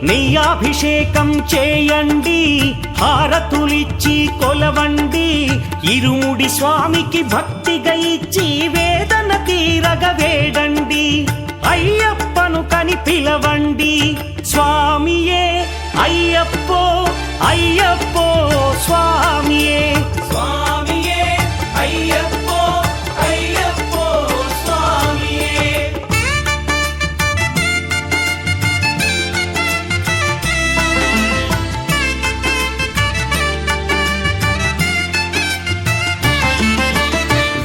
స్వామియే నెయ్యాభిషేకం చేయండి హారతులిచ్చి కొలవండి ఇరుముడి స్వామికి భక్తిగా ఇచ్చి వేదన తీరగ వేడండి అయ్యప్పను కని పిలవండి స్వామియే అయ్యప్పో అయ్యప్పో స్వామి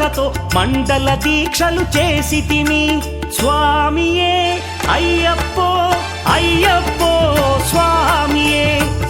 ఘోషతో మండల దీక్షలు చేసి తిని. స్వామియే అయ్యప్పో అయ్యప్పో స్వామియే స్వామియే.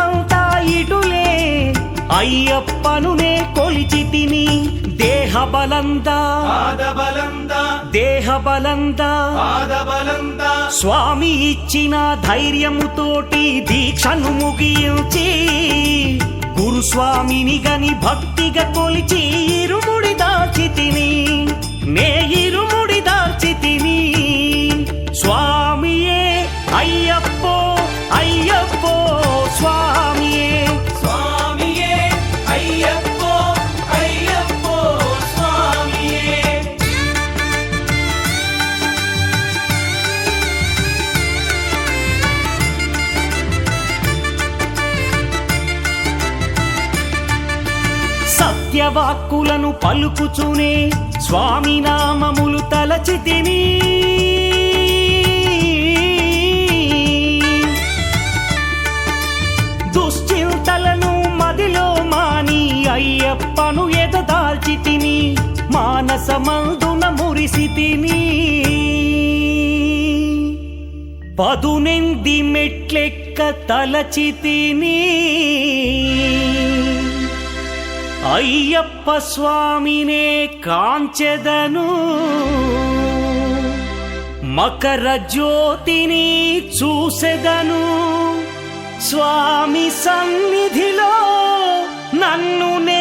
అయ్యప్పనునే కొలిచి తిని దేహ బలందా దేహ బలందా స్వామి ఇచ్చిన ధైర్యముతోటి దీక్షను ముగించి గురుస్వామిని గని భక్తిగా కొలిచి వేదవాక్కులను పలుకుచునే స్వామి నామములు తలచితిని దుశ్చింతలను మదిలో మాని అయ్యప్పను ఎదదాల్చి తిని మానసమందున మురిసి తిని. పదునెంది మెట్లెక్క తలచి అయ్యప్ప స్వామినే కాంచెదను. మకర జ్యోతిని చూసెదను. స్వామి సన్నిధిలో నన్ను నే